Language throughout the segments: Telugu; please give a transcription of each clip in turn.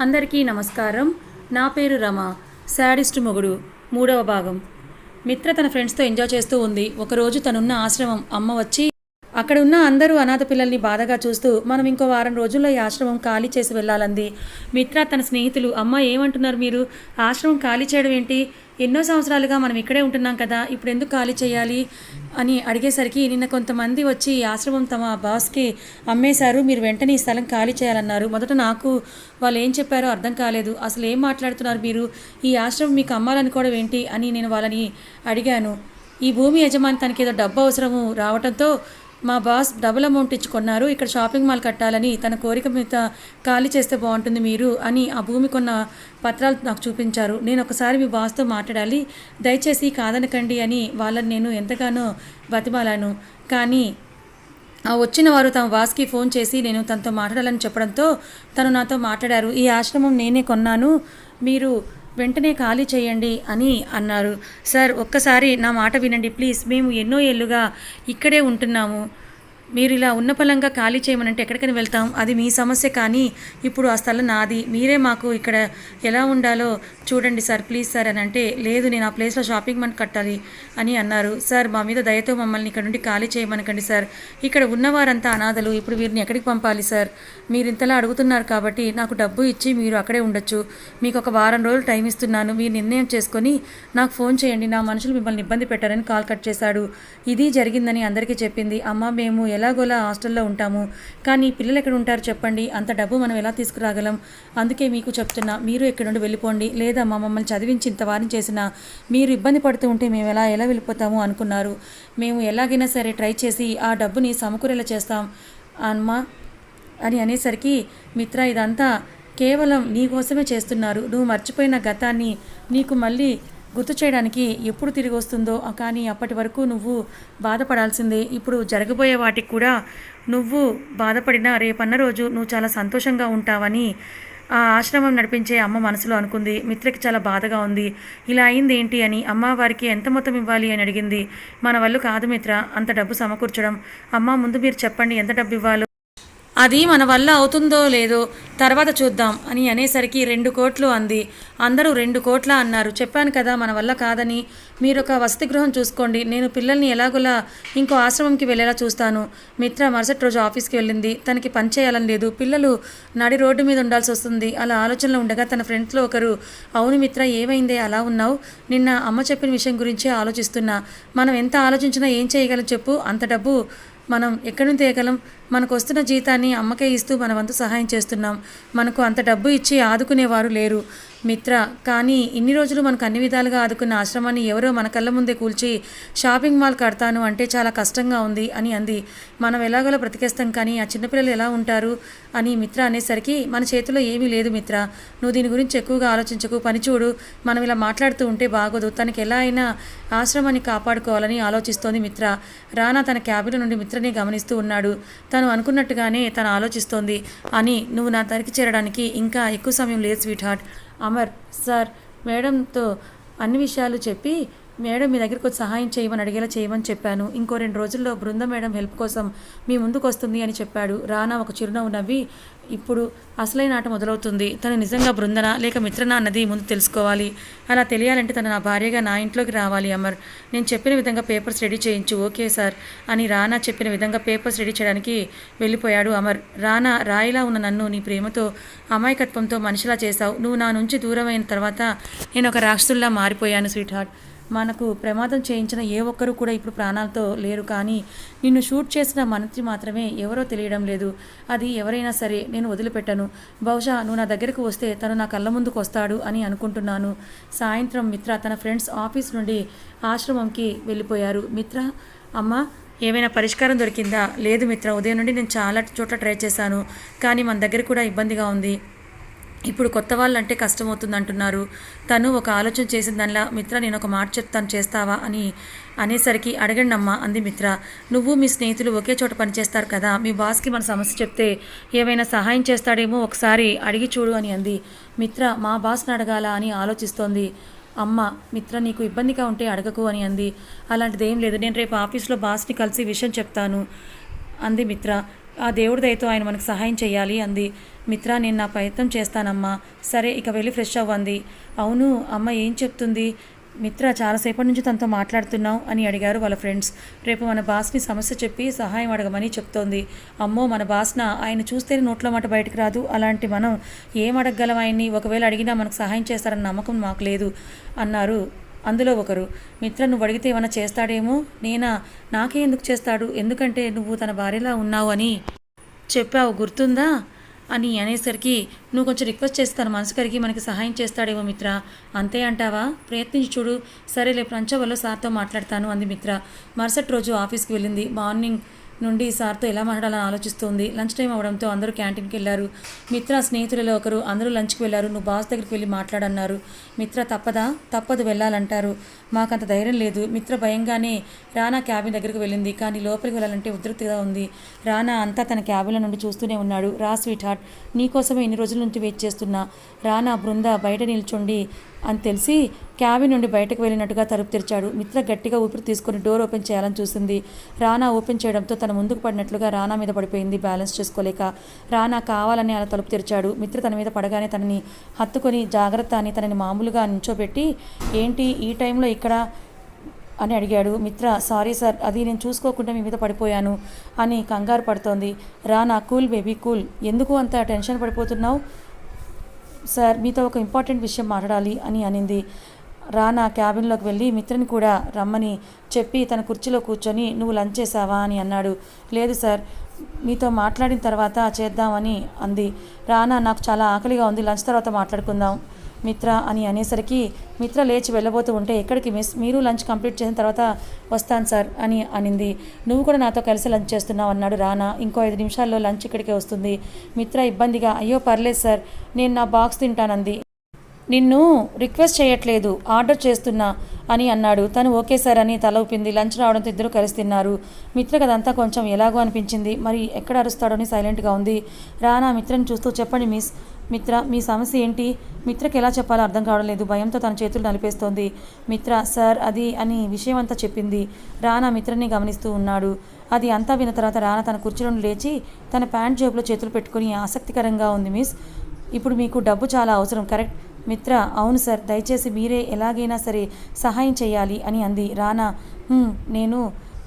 అందరికీ నమస్కారం. నా పేరు రమ. శాడిస్ట్ మొగుడు. మూడవ భాగం. మిత్ర తన ఫ్రెండ్స్తో ఎంజాయ్ చేస్తూ ఉంది. ఒకరోజు తనున్న ఆశ్రమం అమ్మ వచ్చి అక్కడ ఉన్న అందరూ అనాథ పిల్లల్ని బాధగా చూస్తూ మనం ఇంకో వారం రోజుల్లో ఈ ఆశ్రమం ఖాళీ చేసి వెళ్ళాలంది. మిత్ర తన స్నేహితులు అమ్మ ఏమంటున్నారు మీరు? ఆశ్రమం ఖాళీ చేయడం ఏంటి? ఎన్నో సంవత్సరాలుగా మనం ఇక్కడే ఉంటున్నాం కదా ఇప్పుడు ఎందుకు ఖాళీ చేయాలి? అని అడిగేసరికి నిన్న కొంతమంది వచ్చి ఈ ఆశ్రమం తమ బాస్కి అమ్మేశారు మీరు వెంటనే ఈ స్థలం ఖాళీ చేయాలన్నారు. మొదట నాకు వాళ్ళు ఏం చెప్పారో అర్థం కాలేదు. అసలు ఏం మాట్లాడుతున్నారు మీరు? ఈ ఆశ్రమం మీకు అమ్మాలనుకోవడం ఏంటి? అని నేను వాళ్ళని అడిగాను. ఈ భూమి యజమాని తనకి ఏదో డబ్బు అవసరము రావడంతో మా బాస్ డబుల్ అమౌంట్ ఇచ్చుకున్నారు ఇక్కడ షాపింగ్ మాల్ కట్టాలని తన కోరిక మీద ఖాళీ చేస్తే బాగుంటుంది మీరు అని ఆ భూమి కొన్న పత్రాలు నాకు చూపించారు. నేను ఒకసారి మీ బాస్తో మాట్లాడాలి. దయచేసి కాదనకండి అని వాళ్ళని నేను ఎంతగానో బతిమాలాను. కానీ ఆ వచ్చిన వారు తమ బాస్కి ఫోన్ చేసి నేను తనతో మాట్లాడాలని చెప్పడంతో తను నాతో మాట్లాడారు. ఈ ఆశ్రమం నేనే కొన్నాను. మీరు వెంటనే ఖాళీ చేయండి అని అన్నారు. సార్ ఒక్కసారి నా మాట వినండి ప్లీజ్. మేము ఎన్నో ఏళ్ళుగా ఇక్కడే ఉంటున్నాము. మీరు ఇలా ఉన్న పలంగా ఖాళీ చేయమనంటే ఎక్కడికైనా వెళ్తాం. అది మీ సమస్య కానీ ఇప్పుడు ఆ స్థలం నాది. మీరే మాకు ఇక్కడ ఎలా ఉండాలో చూడండి సార్ ప్లీజ్ సార్ అని అంటే లేదు నేను ఆ ప్లేస్లో షాపింగ్ మాల్ కట్టాలి అని అన్నారు. సార్ మా మీద దయతో మమ్మల్ని ఇక్కడ నుండి ఖాళీ చేయమనకండి సార్. ఇక్కడ ఉన్నవారంతా అనాథలు ఇప్పుడు వీరిని ఎక్కడికి పంపాలి సార్? మీరు ఇంతలా అడుగుతున్నారు కాబట్టి నాకు డబ్బు ఇచ్చి మీరు అక్కడే ఉండొచ్చు. మీకు ఒక వారం రోజులు టైం ఇస్తున్నాను. మీరు నిర్ణయం చేసుకొని నాకు ఫోన్ చేయండి. నా మనుషులు మిమ్మల్ని ఇబ్బంది పెట్టారని కాల్ కట్ చేశాడు. ఇది జరిగిందని అందరికీ చెప్పింది. అమ్మ మేము ఎలాగోలా హాస్టల్లో ఉంటాము. కానీ పిల్లలు ఎక్కడ ఉంటారు చెప్పండి. అంత డబ్బు మనం ఎలా తీసుకురాగలం? అందుకే మీకు చెప్తున్నా. మీరు ఇక్కడ నుండి వెళ్ళిపోండి. లేదా మా మమ్మల్ని చదివించి ఇంత వారిని చేసినా మీరు ఇబ్బంది పడుతూ ఉంటే మేము ఎలా ఎలా వెళ్ళిపోతాము అనుకున్నారు. మేము ఎలాగైనా సరే ట్రై చేసి ఆ డబ్బుని సమకూరేలా చేస్తాం అమ్మా అని అనేసరికి మిత్ర ఇదంతా కేవలం నీ కోసమే చేస్తున్నారు. నువ్వు మర్చిపోయిన గతాన్ని నీకు మళ్ళీ గుర్తు చేయడానికి ఎప్పుడు తిరిగి వస్తుందో కానీ అప్పటి వరకు నువ్వు బాధపడాల్సిందే. ఇప్పుడు జరగబోయే వాటికి కూడా నువ్వు బాధపడిన రేపన్న రోజు నువ్వు చాలా సంతోషంగా ఉంటావని ఆ ఆశ్రమం నడిపించే అమ్మ మనసులో అనుకుంది. మిత్రకి చాలా బాధగా ఉంది. ఇలా అయింది ఏంటి అని అమ్మ వారికి ఎంత మొత్తం ఇవ్వాలి అని అడిగింది. మన వల్ల కాదు మిత్ర అంత డబ్బు సమకూర్చడం. అమ్మ ముందు మీరు చెప్పండి ఎంత డబ్బు ఇవ్వాలో? అది మన వల్ల అవుతుందో లేదో తర్వాత చూద్దాం అని అనేసరికి రెండు కోట్లు అంది. అందరూ రెండు కోట్ల అన్నారు. చెప్పాను కదా మన వల్ల కాదని. మీరు ఒక వసతి గృహం చూసుకోండి. నేను పిల్లల్ని ఎలాగోలా ఇంకో ఆశ్రమంకి వెళ్ళేలా చూస్తాను. మిత్ర మరుసటి రోజు ఆఫీస్కి వెళ్ళింది. తనకి పని చేయాలని లేదు. పిల్లలు నడి రోడ్డు మీద ఉండాల్సి వస్తుంది. అలా ఆలోచనలో ఉండగా తన ఫ్రెండ్స్లో ఒకరు అవును మిత్ర ఏమైందే? అలా ఉన్నావు? నిన్న అమ్మ చెప్పిన విషయం గురించి ఆలోచిస్తున్నా. మనం ఎంత ఆలోచించినా ఏం చేయగలం చెప్పు? అంత డబ్బు మనం ఎక్కడి నుంచి తేయగలం? మనకు వస్తున్న జీతాన్ని అమ్మకే ఇస్తూ మన వంతు సహాయం చేస్తున్నాం. మనకు అంత డబ్బు ఇచ్చి ఆదుకునేవారు లేరు. మిత్ర కానీ ఇన్ని రోజులు మనకు అన్ని విధాలుగా ఆదుకున్న ఆశ్రమాన్ని ఎవరో మన కళ్ళ ముందే కూల్చి షాపింగ్ మాల్ కడతాను అంటే చాలా కష్టంగా ఉంది అని అంది. మనం ఎలాగోలా బ్రతికేస్తాం కానీ ఆ చిన్నపిల్లలు ఎలా ఉంటారు అని మిత్ర అనేసరికి మన చేతిలో ఏమీ లేదు మిత్ర. నువ్వు దీని గురించి ఎక్కువగా ఆలోచించకు పని చూడు. మనం ఇలా మాట్లాడుతూ ఉంటే బాగోదు. తనకి ఎలా అయినా ఆశ్రమాన్ని కాపాడుకోవాలని ఆలోచిస్తోంది మిత్ర. రానా తన క్యాబిన్ నుండి మిత్రని గమనిస్తూ ఉన్నాడు. తను అనుకున్నట్టుగానే తను ఆలోచిస్తోంది. అని నువ్వు నా దరికి చేరడానికి ఇంకా ఎక్కువ సమయం లేదు స్వీట్ హార్ట్. అమర్ సార్ మేడంతో అన్ని విషయాలు చెప్పి మేడం మీ దగ్గరికి వచ్చి సహాయం చేయమని అడిగేలా చేయమని చెప్పాను. ఇంకో రెండు రోజుల్లో బృంద మేడం హెల్ప్ కోసం మీ ముందుకు వస్తుంది అని చెప్పాడు. రానా ఒక చిరునవ్వు నవ్వి ఇప్పుడు అసలైన ఆట మొదలవుతుంది. తను నిజంగా బృందనా? లేక మిత్రనా అన్నది ముందు తెలుసుకోవాలి. అలా తెలియాలంటే తను నా భార్యగా నా ఇంట్లోకి రావాలి అమర్. నేను చెప్పిన విధంగా పేపర్స్ రెడీ చేయించు ఓకే సార్ అని రానా చెప్పిన విధంగా పేపర్స్ రెడీ చేయడానికి వెళ్ళిపోయాడు అమర్. రానా రాయిలా ఉన్న నన్ను నీ ప్రేమతో అమాయకత్వంతో మనిషిలా చేశావు. నువ్వు నా నుంచి దూరమైన తర్వాత నేను ఒక రాక్షసుల్లా మారిపోయాను స్వీట్ హార్ట్ మనకు ప్రమాదం చేయించిన ఏ ఒక్కరూ కూడా ఇప్పుడు ప్రాణాలతో లేరు. కానీ నిన్ను షూట్ చేసిన మంత్రి మాత్రమే ఎవరో తెలియడం లేదు. అది ఎవరైనా సరే నేను వదిలిపెట్టను. బహుశా నువ్వు నా దగ్గరకు వస్తే తను నా కళ్ళ ముందుకు వస్తాడు అని అనుకుంటున్నాను. సాయంత్రం మిత్ర తన ఫ్రెండ్స్ ఆఫీస్ నుండి ఆశ్రమంకి వెళ్ళిపోయారు. మిత్ర అమ్మ ఏమైనా పరిష్కారం దొరికిందా? లేదు మిత్ర ఉదయం నుండి నేను చాలా చోట్ల ట్రై చేశాను. కానీ మన దగ్గర కూడా ఇబ్బందిగా ఉంది. ఇప్పుడు కొత్త వాళ్ళు అంటే కష్టమవుతుంది అంటున్నారు తను ఒక ఆలోచన చేసిన దానిలా మిత్ర నేను ఒక మాట చెప్తాను చేస్తావా అని అనేసరికి అడగండి అమ్మా అంది మిత్ర. నువ్వు మీ స్నేహితులు ఒకే చోట పనిచేస్తారు కదా మీ బాస్కి మన సమస్య చెప్తే ఏమైనా సహాయం చేస్తాడేమో ఒకసారి అడిగి చూడు అని అంది. మిత్ర మా బాస్ని అడగాల అని ఆలోచిస్తోంది. అమ్మ మిత్ర నీకు ఇబ్బందిగా ఉంటే అడగకు అని అంది. అలాంటిది ఏం లేదు నేను రేపు ఆఫీస్లో బాస్ని కలిసి విషయం చెప్తాను అంది మిత్ర. ఆ దేవుడి దయతో ఆయన మనకు సహాయం చేయాలి అంది. మిత్ర నేను నా ప్రయత్నం చేస్తానమ్మా. సరే ఇక వెళ్ళి ఫ్రెష్ అవ్వంది అవును అమ్మ ఏం చెప్తుంది? మిత్ర చాలాసేపటి నుంచి తనతో మాట్లాడుతున్నావు అని అడిగారు వాళ్ళ ఫ్రెండ్స్. రేపు మన బాస్ని సమస్య చెప్పి సహాయం అడగమని చెప్తోంది. అమ్మో మన బాస్న? ఆయన చూస్తేనే నోట్లో మాట బయటకు రాదు. అలాంటి మనం ఏం అడగగలం ఆయన్ని? ఒకవేళ అడిగినా మనకు సహాయం చేస్తారన్న నమ్మకం మాకు లేదు అన్నారు అందులో ఒకరు మిత్ర నువ్వు అడిగితే ఏమైనా చేస్తాడేమో? నేనా? నాకే ఎందుకు చేస్తాడు? ఎందుకంటే నువ్వు తన భార్యలా ఉన్నావు అని చెప్పావు గుర్తుందా? అని అనేసరికి నువ్వు కొంచెం రిక్వెస్ట్ చేస్తాను మనసు కరిగి మనకి సహాయం చేస్తాడేమో మిత్ర. అంతే అంటావా? ప్రయత్నించి చూడు. సరేలే పంచవల్లో సార్తో మాట్లాడతాను అంది మిత్ర. మరుసటి రోజు ఆఫీస్కి వెళ్ళింది. మార్నింగ్ నుండి సార్తో ఎలా మాట్లాడాలని ఆలోచిస్తోంది. లంచ్ టైం అవడంతో అందరూ క్యాంటీన్కి వెళ్ళారు. మిత్ర స్నేహితులలో ఒకరు అందరూ లంచ్కి వెళ్ళారు. నువ్వు బాస్ దగ్గరికి వెళ్ళి మాట్లాడన్నారు. మిత్ర తప్పదా? తప్పదు వెళ్ళాలంటారు. మాకంత ధైర్యం లేదు. మిత్ర భయంగానే రానా క్యాబిన్ దగ్గరికి వెళ్ళింది. కానీ లోపలికి వెళ్ళాలంటే ఉధృతిగా ఉంది. రానా అంతా తన క్యాబిన్ల నుండి చూస్తూనే ఉన్నాడు. రా స్వీట్ హార్ట్ నీకోసమే ఇన్ని రోజుల నుంచి వెయిట్ చేస్తున్నా. రానా బృంద బయట నిల్చుండి అని తెలిసి క్యాబిన్ నుండి బయటకు వెళ్ళినట్టుగా తలుపు తెరిచాడు. మిత్ర గట్టిగా ఊపిరి తీసుకుని డోర్ ఓపెన్ చేయాలని చూసింది. రానా ఓపెన్ చేయడంతో తన ముందుకు పడినట్లుగా రానా మీద పడిపోయింది బ్యాలెన్స్ చేసుకోలేక. రానా కావాలని అలా తలుపు తెరిచాడు. మిత్ర తన మీద పడగానే తనని హత్తుకొని జాగ్రత్త అని తనని మామూలుగా నించోబెట్టి ఏంటి ఈ టైంలో ఇక్కడ? అని అడిగాడు. మిత్ర సారీ సార్ అది నేను చూసుకోకుండా మీ మీద పడిపోయాను అని కంగారు పడుతోంది. Rana cool baby cool. ఎందుకు అంత టెన్షన్ పడిపోతున్నావు? సార్ మీతో ఒక ఇంపార్టెంట్ విషయం మాట్లాడాలి అని అనింది. రానా క్యాబిన్లోకి వెళ్ళి మిత్రని కూడా రమ్మని చెప్పి తన కుర్చీలో కూర్చొని నువ్వు లంచ్ చేసావా? అని అన్నాడు. లేదు సార్ మీతో మాట్లాడిన తర్వాత చేద్దామని అంది. రానా నాకు చాలా ఆకలిగా ఉంది లంచ్ తర్వాత మాట్లాడుకుందాం. మిత్ర అని అనేసరికి మిత్ర లేచి వెళ్ళబోతూ ఉంటే ఎక్కడికి మిస్? మీరు లంచ్ కంప్లీట్ చేసిన తర్వాత వస్తాను సార్ అని అనింది. నువ్వు కూడా నాతో కలిసి లంచ్ చేస్తున్నావు అన్నాడు రానా. ఇంకో ఐదు నిమిషాల్లో లంచ్ ఇక్కడికే వస్తుంది. మిత్ర ఇబ్బందిగా అయ్యో పర్లేదు సార్ నేను నా బాక్స్ తింటానంది. నిన్ను రిక్వెస్ట్ చేయట్లేదు ఆర్డర్ చేస్తున్నా అని అన్నాడు. తను ఓకే సార్ అని తల ఊపింది. లంచ్ రావడంతో ఇద్దరు కలిసి తిన్నారు. మిత్ర అదంతా కొంచెం ఎలాగో అనిపించింది. మరి ఎక్కడ అరుస్తాడో అని సైలెంట్గా ఉంది. రానా మిత్రని చూస్తూ చెప్పండి మిస్ మిత్ర మీ సమస్య ఏంటి? మిత్రకి ఎలా చెప్పాలో అర్థం కావడం లేదు. భయంతో తన చేతులు నలిపేస్తోంది. మిత్ర సార్ అది అని విషయం అంతా చెప్పింది. రానా మిత్రని గమనిస్తూ ఉన్నాడు. అది అంతా విన్న తర్వాత రానా తన కుర్చీలో లేచి తన ప్యాంట్ జేబులో చేతులు పెట్టుకుని ఆసక్తికరంగా ఉంది మిస్. ఇప్పుడు మీకు డబ్బు చాలా అవసరం కరెక్ట్? మిత్ర అవును సార్. దయచేసి మీరే ఎలాగైనా సరే సహాయం చేయాలి అని అంది. రానా నేను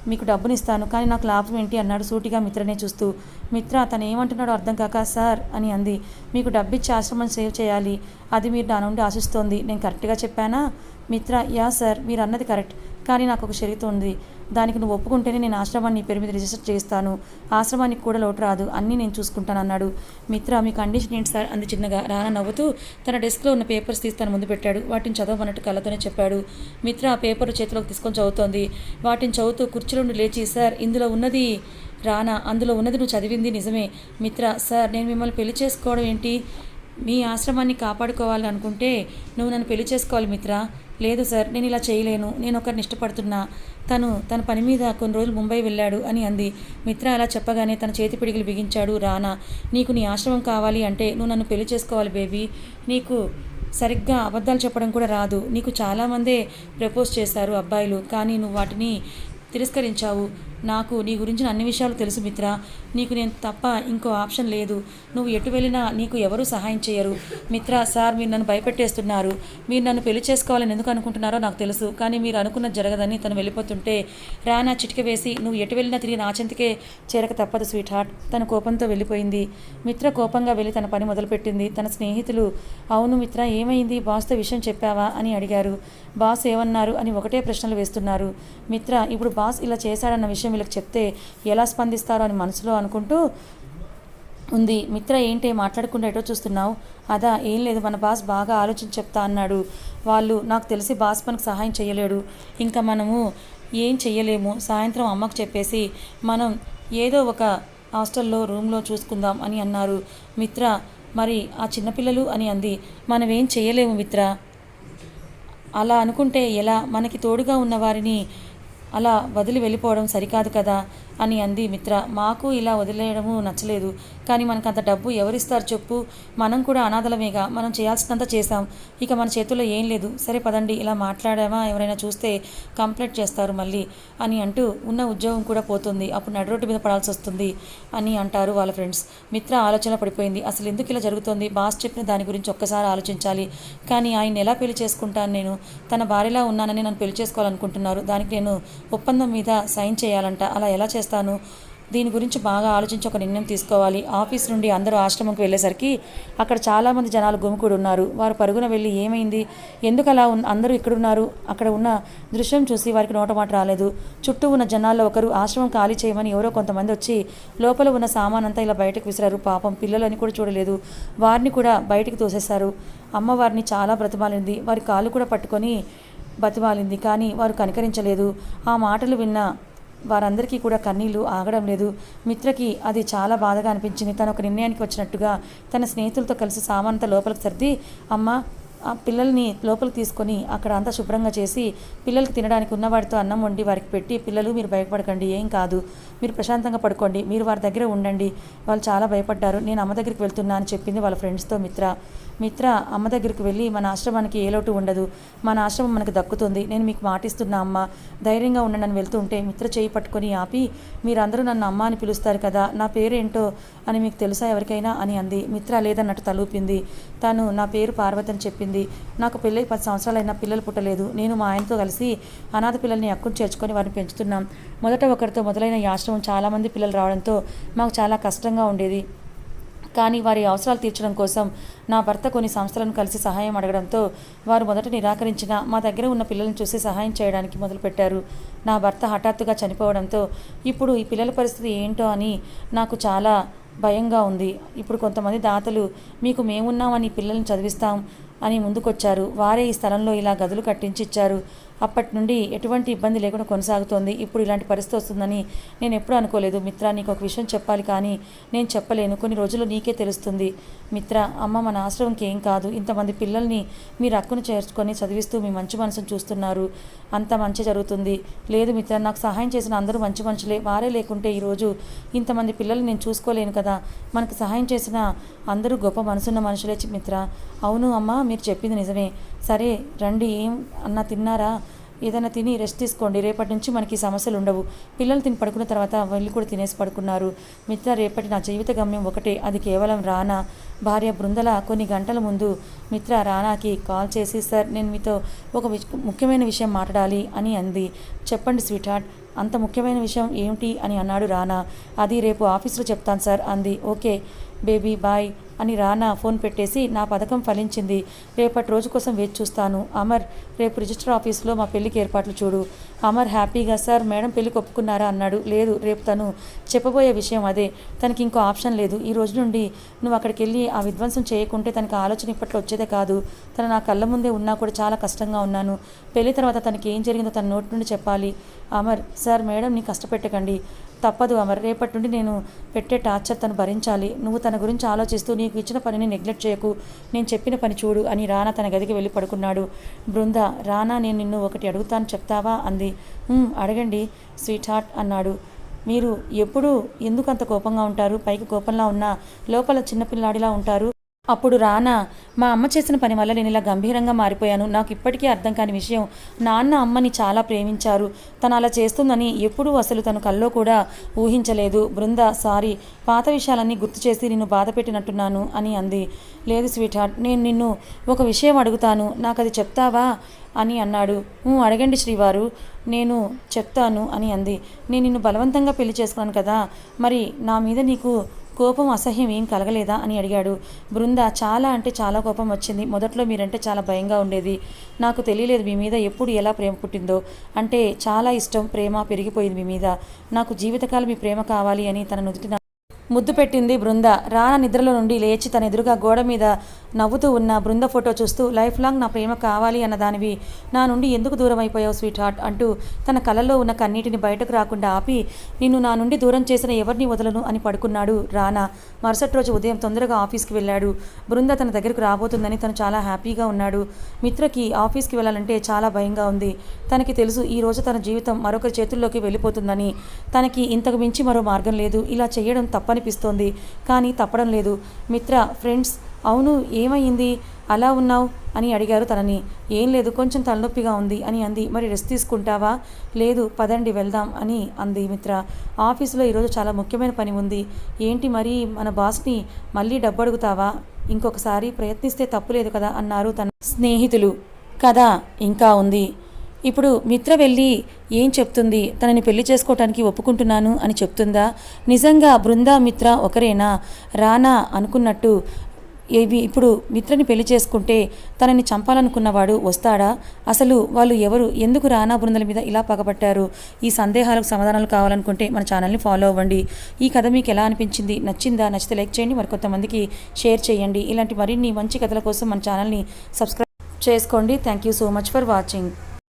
మీకు డబ్బునిస్తాను కానీ నాకు లాభం ఏంటి అన్నాడు సూటిగా మిత్రనే చూస్తూ. మిత్ర తను ఏమంటున్నాడో అర్థం కాక సార్ అని అంది. మీకు డబ్బిచ్చి ఆశ్రమం సేవ్ చేయాలి. అది మీరు నా నుండి ఆశిస్తోంది. నేను కరెక్ట్గా చెప్పానా? మిత్ర యా సార్ మీరు అన్నది కరెక్ట్ కానీ నాకు ఒక షరతు ఉంది. దానికి నువ్వు ఒప్పుకుంటేనే నేను ఆశ్రమాన్ని పేరు మీద రిజిస్టర్ చేస్తాను ఆశ్రమానికి కూడా లోటు రాదు. అన్నీ నేను చూసుకుంటాను అన్నాడు. మిత్ర మీ కండిషన్ ఏంటి సార్? అంది చిన్నగా రానా నవ్వుతూ తన డెస్క్లో ఉన్న పేపర్స్ తీసి తన ముందు పెట్టాడు. వాటిని చదవమన్నట్టు కళ్ళతోనే చెప్పాడు. మిత్ర ఆ పేపర్ చేతిలోకి తీసుకొని చదువుతోంది. వాటిని చదువుతూ కుర్చీలో నుండి లేచి సార్ ఇందులో ఉన్నది రానా అందులో ఉన్నది నువ్వు చదివింది నిజమే. మిత్ర సార్ నేను మిమ్మల్ని పెళ్ళి చేసుకోవడం ఏంటి? మీ ఆశ్రమాన్ని కాపాడుకోవాలనుకుంటే నువ్వు నన్ను పెళ్ళి చేసుకోవాలి మిత్ర. లేదు సార్ నేను ఇలా చేయలేను. నేను ఒకరిని ఇష్టపడుతున్నా. తను తన పని మీద కొన్ని రోజులు ముంబై వెళ్ళాడు అని అంది. మిత్ర అలా చెప్పగానే తన చేతి పిడిగిలు బిగించాడు రానా. నీకు నీ ఆశ్రమం కావాలి అంటే నువ్వు నన్ను పెళ్ళి చేసుకోవాలి బేబీ. నీకు సరిగ్గా అబద్ధాలు చెప్పడం కూడా రాదు. నీకు చాలామందే ప్రపోజ్ చేశారు అబ్బాయిలు. కానీ నువ్వు వాటిని తిరస్కరించావు. నాకు నీ గురించిన అన్ని విషయాలు తెలుసు మిత్ర. నీకు నేను తప్ప ఇంకో ఆప్షన్ లేదు. నువ్వు ఎటు వెళ్ళినా నీకు ఎవరూ సహాయం చేయరు. మిత్ర సార్ మీరు నన్ను భయపెట్టేస్తున్నారు. మీరు నన్ను పెళ్ళి చేసుకోవాలని ఎందుకు అనుకుంటున్నారో నాకు తెలుసు. కానీ మీరు అనుకున్నది జరగదని తను వెళ్ళిపోతుంటే రానా చిటిక వేసి నువ్వు ఎటు వెళ్ళినా తిరిగి నా చెంతకే చేరక తప్పదు స్వీట్ హార్ట్ తన కోపంతో వెళ్ళిపోయింది. మిత్ర కోపంగా వెళ్ళి తన పని మొదలుపెట్టింది. తన స్నేహితులు అవును మిత్ర ఏమైంది? బాస్తో విషయం చెప్పావా? అని అడిగారు. బాస్ ఏమన్నారు? అని ఒకటే ప్రశ్నలు వేస్తున్నారు. మిత్ర ఇప్పుడు బాస్ ఇలా చేశాడన్న విషయం వీళ్ళకి చెప్తే ఎలా స్పందిస్తారో అని మనసులో అనుకుంటూ ఉంది. మిత్ర ఏంటి? మాట్లాడకుండా ఎటో చూస్తున్నావు? అదా ఏం లేదు. మన బాస్ బాగా ఆలోచించి చెప్తా అన్నాడు. వాళ్ళు నాకు తెలిసి బాస్ మనకు సహాయం చేయలేడు. ఇంకా మనము ఏం చెయ్యలేము. సాయంత్రం అమ్మకు చెప్పేసి మనం ఏదో ఒక హాస్టల్లో రూమ్లో చూసుకుందాం అని అన్నారు. మిత్ర మరి ఆ చిన్నపిల్లలు అని అంది. మనం ఏం చేయలేము మిత్ర. అలా అనుకుంటే ఎలా? మనకి తోడుగా ఉన్న వారిని అలా వదిలి వెళ్ళిపోవడం సరికాదు కదా అని అంది మిత్ర. మాకు ఇలా వదిలేయడము నచ్చలేదు. కానీ మనకు అంత డబ్బు ఎవరిస్తారు చెప్పు. మనం కూడా అనాథలమేగా. మనం చేయాల్సినంత చేశాం. ఇక మన చేతుల్లో ఏం లేదు. సరే పదండి ఇలా మాట్లాడామా? ఎవరైనా చూస్తే కంప్లైంట్ చేస్తారు మళ్ళీ అని అంటూ ఉన్న ఉద్యోగం కూడా పోతుంది. అప్పుడు నడురోడ్డు మీద పడాల్సి వస్తుంది అని అంటారు వాళ్ళ ఫ్రెండ్స్. మిత్ర ఆలోచన పడిపోయింది. అసలు ఎందుకు ఇలా జరుగుతోంది? బాస్ చెప్పిన దాని గురించి ఒక్కసారి ఆలోచించాలి. కానీ ఆయన ఎలా పెళ్ళి చేసుకుంటాను నేను? తన భార్యలా ఉన్నానని నన్ను పెళ్ళి చేసుకోవాలనుకుంటున్నారు. దానికి నేను ఒప్పందం మీద సైన్ చేయాలంట. అలా ఎలా చేస్తాను? దీని గురించి బాగా ఆలోచించి ఒక నిర్ణయం తీసుకోవాలి. ఆఫీస్ నుండి అందరూ ఆశ్రమంకి వెళ్ళేసరికి అక్కడ చాలామంది జనాలు గుమికూడి ఉన్నారు. వారు పరుగున వెళ్ళి ఏమైంది? ఎందుకు అలా అందరూ ఇక్కడున్నారు? అక్కడ ఉన్న దృశ్యం చూసి వారికి నోటమాట రాలేదు. చుట్టూ ఉన్న జనాల్లో ఒకరు ఆశ్రమం ఖాళీ చేయమని ఎవరో కొంతమంది వచ్చి లోపల ఉన్న సామాన్ అంతా ఇలా బయటకు విసిరారు. పాపం పిల్లలని కూడా చూడలేదు. వారిని కూడా బయటికి తోసేశారు. అమ్మవారిని చాలా బ్రతిమాలింది. వారి కాళ్ళు కూడా పట్టుకొని బతిమాలింది కానీ వారు కనికరించలేదు. ఆ మాటలు విన్న వారందరికీ కూడా కన్నీళ్ళు ఆగడం లేదు. మిత్రకి అది చాలా బాధగా అనిపించింది. తను ఒక నిర్ణయానికి వచ్చినట్టుగా తన స్నేహితులతో కలిసి సామాన్త లోపలికి సర్ది అమ్మ ఆ పిల్లల్ని లోపలికి తీసుకొని అక్కడ అంతా శుభ్రంగా చేసి పిల్లలకి తినడానికి ఉన్నవాడితో అన్నం వండి వారికి పెట్టి పిల్లలు మీరు భయపడకండి ఏం కాదు. మీరు ప్రశాంతంగా పడుకోండి. మీరు వారి దగ్గర ఉండండి. వాళ్ళు చాలా భయపడ్డారు. నేను అమ్మ దగ్గరికి వెళ్తున్నా అని చెప్పింది వాళ్ళ ఫ్రెండ్స్తో మిత్ర. మిత్ర అమ్మ దగ్గరికి వెళ్ళి మన ఆశ్రమానికి ఏ లోటు ఉండదు. మన ఆశ్రమం మనకు దక్కుతుంది. నేను మీకు మాటిస్తున్నా అమ్మ. ధైర్యంగా ఉండండి అని వెళ్తుంటే మిత్ర చేయి పట్టుకొని ఆపి మీరందరూ నన్ను అమ్మ అని పిలుస్తారు కదా నా పేరేంటో అని మీకు తెలుసా ఎవరికైనా? అని అంది. మిత్ర లేదన్నట్టు తలూపింది. తాను నా పేరు పార్వతి అని చెప్పింది. నాకు పెళ్ళై పది సంవత్సరాలైనా పిల్లలు పుట్టలేదు. నేను మా ఆయనతో కలిసి అనాథ పిల్లల్ని అక్కును చేర్చుకొని వారిని పెంచుతున్నాం. మొదట ఒకరితో మొదలైన ఈ ఆశ్రమం చాలామంది పిల్లలు రావడంతో మాకు చాలా కష్టంగా ఉండేది. కానీ వారి అవసరాలు తీర్చడం కోసం నా భర్త కొన్ని సంస్థలను కలిసి సహాయం అడగడంతో వారు మొదట నిరాకరించిన మా దగ్గర ఉన్న పిల్లలను చూసి సహాయం చేయడానికి మొదలుపెట్టారు. నా భర్త హఠాత్తుగా చనిపోవడంతో ఇప్పుడు ఈ పిల్లల పరిస్థితి ఏంటో అని నాకు చాలా భయంగా ఉంది. ఇప్పుడు కొంతమంది దాతలు మీకు మేమున్నామని పిల్లల్ని చదివిస్తాం అని ముందుకొచ్చారు. వారే ఈ స్థలంలో ఇలా గదులు కట్టించి ఇచ్చారు అప్పటి నుండి ఎటువంటి ఇబ్బంది లేకుండా కొనసాగుతోంది. ఇప్పుడు ఇలాంటి పరిస్థితి వస్తుందని నేను ఎప్పుడూ అనుకోలేదు. మిత్ర నీకు ఒక విషయం చెప్పాలి కానీ నేను చెప్పలేను. కొన్ని రోజుల్లో నీకే తెలుస్తుంది. మిత్ర అమ్మ మన ఆశ్రమంకి ఏం కాదు. ఇంతమంది పిల్లల్ని మీరు హక్కును చేర్చుకొని చదివిస్తూ మీ మంచి మనసును చూస్తున్నారు. అంత మంచి జరుగుతుంది. లేదు మిత్ర నాకు సహాయం చేసిన అందరూ మంచి మనుషులే. వారే లేకుంటే ఈరోజు ఇంతమంది పిల్లల్ని నేను చూసుకోలేను కదా. మనకు సహాయం చేసిన అందరూ గొప్ప మనసున్న మనుషులే మిత్ర. అవును అమ్మ మీరు చెప్పింది నిజమే. సరే రండి. ఏం అన్నా తిన్నారా? ఏదైనా తిని రెస్ట్ తీసుకోండి. రేపటి నుంచి మనకి సమస్యలు ఉండవు. పిల్లలు తిని పడుకున్న తర్వాత వెళ్ళి కూడా తినేసి పడుకున్నారు. మిత్ర రేపటి నా జీవిత గమ్యం ఒకటే. అది కేవలం రానా. భార్య బృందల కొన్ని గంటల ముందు మిత్ర రానాకి కాల్ చేసి సార్ నేను మీతో ఒక ముఖ్యమైన విషయం మాట్లాడాలి అని అంది. చెప్పండి స్వీట్ హార్ట్. అంత ముఖ్యమైన విషయం ఏమిటి అని అన్నాడు రానా. అది రేపు ఆఫీసులో చెప్తాను సార్ అంది. ఓకే. బేబీ బాయ్ అని రానా ఫోన్ పెట్టేసి నా పథకం ఫలించింది. రేపటి రోజు కోసం వేచి చూస్తాను. అమర్ రేపు రిజిస్టర్ ఆఫీస్లో మా పెళ్ళికి ఏర్పాట్లు చూడు. అమర్ హ్యాపీగా సార్ మేడం పెళ్ళికి ఒప్పుకున్నారా? అన్నాడు. లేదు రేపు తను చెప్పబోయే విషయం అదే. తనకి ఇంకో ఆప్షన్ లేదు. ఈ రోజు నుండి నువ్వు అక్కడికి వెళ్ళి ఆ విధ్వంసం చేయకుంటే తనకి ఆలోచన ఇప్పట్లో వచ్చేదే కాదు. తను నా కళ్ళ ముందే ఉన్నా కూడా చాలా కష్టంగా ఉన్నాను. పెళ్ళి తర్వాత తనకి ఏం జరిగిందో తన నోటి నుండి చెప్పాలి. అమర్ సార్ మేడం నీ కష్టపెట్టకండి. తప్పదు అమర్. రేపటి నుండి నేను పెట్టే టార్చర్ తను భరించాలి. నువ్వు తన గురించి ఆలోచిస్తూ నీకు ఇచ్చిన పనిని నెగ్లెక్ట్ చేయకు. నేను చెప్పిన పని చూడు అని రానా తన గదికి వెళ్ళి పడుకున్నాడు. బృంద రానా నేను నిన్ను ఒకటి అడుగుతాను చెప్తావా? అంది. అడగండి స్వీట్ హార్ట్ అన్నాడు. మీరు ఎప్పుడు ఎందుకు అంత కోపంగా ఉంటారు? పైకి కోపంలా ఉన్నా లోపల చిన్నపిల్లాడిలా ఉంటారు? అప్పుడు రానా మా అమ్మ చేసిన పని వల్ల నేను ఇలా గంభీరంగా మారిపోయాను. నాకు ఇప్పటికీ అర్థం కాని విషయం నాన్న అమ్మని చాలా ప్రేమించారు. తను అలా చేస్తుందని ఎప్పుడూ అసలు తను కల్లో కూడా ఊహించలేదు. బృంద సారీ పాత విషయాలన్నీ గుర్తు చేసి నిన్ను బాధ పెట్టినట్టున్నాను అని అంది. లేదు స్వీట్ హార్ట్ నేను నిన్ను ఒక విషయం అడుగుతాను. నాకు అది చెప్తావా అని అన్నాడు. అడగండి శ్రీవారు నేను చెప్తాను అని అంది. నేను నిన్ను బలవంతంగా పెళ్ళి చేసుకున్నాను కదా మరి నా మీద నీకు కోపం అసహ్యం ఏం కలగలేదా అని అడిగాడు. బృంద చాలా అంటే చాలా కోపం వచ్చింది. మొదట్లో మీరంటే చాలా భయంగా ఉండేది. నాకు తెలియలేదు మీ మీద ఎప్పుడు ఎలా ప్రేమ పుట్టిందో. అంటే చాలా ఇష్టం ప్రేమ పెరిగిపోయింది మీ మీద. నాకు జీవితకాలం మీ ప్రేమ కావాలి అని తన నుదుటి ముద్దు పెట్టింది బృంద. రానా నిద్రలో నుండి లేచి తన ఎదురుగా గోడ మీద నవ్వుతూ ఉన్న బృంద ఫోటో చూస్తూ లైఫ్ లాంగ్ నా ప్రేమ కావాలి అన్న దానివి. నా నుండి ఎందుకు దూరం అయిపోయావు స్వీట్ హార్ట్ అంటూ తన కలలో ఉన్న కన్నీటిని బయటకు రాకుండా ఆపి నిన్ను నా నుండి దూరం చేసిన ఎవరిని వదలను? అని పడుకున్నాడు రానా. మరుసటి రోజు ఉదయం తొందరగా ఆఫీస్కి వెళ్ళాడు. బృంద తన దగ్గరకు రాబోతుందని తను చాలా హ్యాపీగా ఉన్నాడు. మిత్రకి ఆఫీస్కి వెళ్ళాలంటే చాలా భయంగా ఉంది. తనకి తెలుసు ఈ రోజు తన జీవితం మరొకరి చేతుల్లోకి వెళ్ళిపోతుందని. తనకి ఇంతకు మించి మరో మార్గం లేదు. ఇలా చేయడం తప్పనిపిస్తోంది కానీ తప్పడం లేదు. మిత్ర ఫ్రెండ్స్ అవును ఏమైంది అలా ఉన్నావు? అని అడిగారు తనని. ఏం లేదు కొంచెం తలనొప్పిగా ఉంది అని అంది. మరి రెస్ట్ తీసుకుంటావా? లేదు పదండి వెళ్దాం అని అంది మిత్ర. ఆఫీసులో ఈరోజు చాలా ముఖ్యమైన పని ఉంది. ఏంటి మరి మన బాస్ని మళ్ళీ డబ్బు అడుగుతావా? ఇంకొకసారి ప్రయత్నిస్తే తప్పులేదు కదా అన్నారు తన స్నేహితులు. కదా ఇంకా ఉంది. ఇప్పుడు మిత్ర వెళ్ళి ఏం చెప్తుంది? తనని పెళ్ళి చేసుకోవటానికి ఒప్పుకుంటున్నాను అని చెప్తుందా? నిజంగా బృందా మిత్ర ఒకరేనా? రానా అనుకున్నట్టు ఏవి ఇప్పుడు మిత్రని పెళ్ళి చేసుకుంటే తనని చంపాలనుకున్నవాడు వస్తాడా? అసలు వాళ్ళు ఎవరు? ఎందుకు రానా బృందల మీద ఇలా పగబట్టారు? ఈ సందేహాలకు సమాధానాలు కావాలనుకుంటే మన ఛానల్ని ఫాలో అవ్వండి. ఈ కథ మీకు ఎలా అనిపించింది? నచ్చిందా? నచ్చితే లైక్ చేయండి. మరి కొంతమందికి షేర్ చేయండి. ఇలాంటి మరిన్ని మంచి కథల కోసం మన ఛానల్ని సబ్స్క్రైబ్ చేసుకోండి. Thank you so much for watching.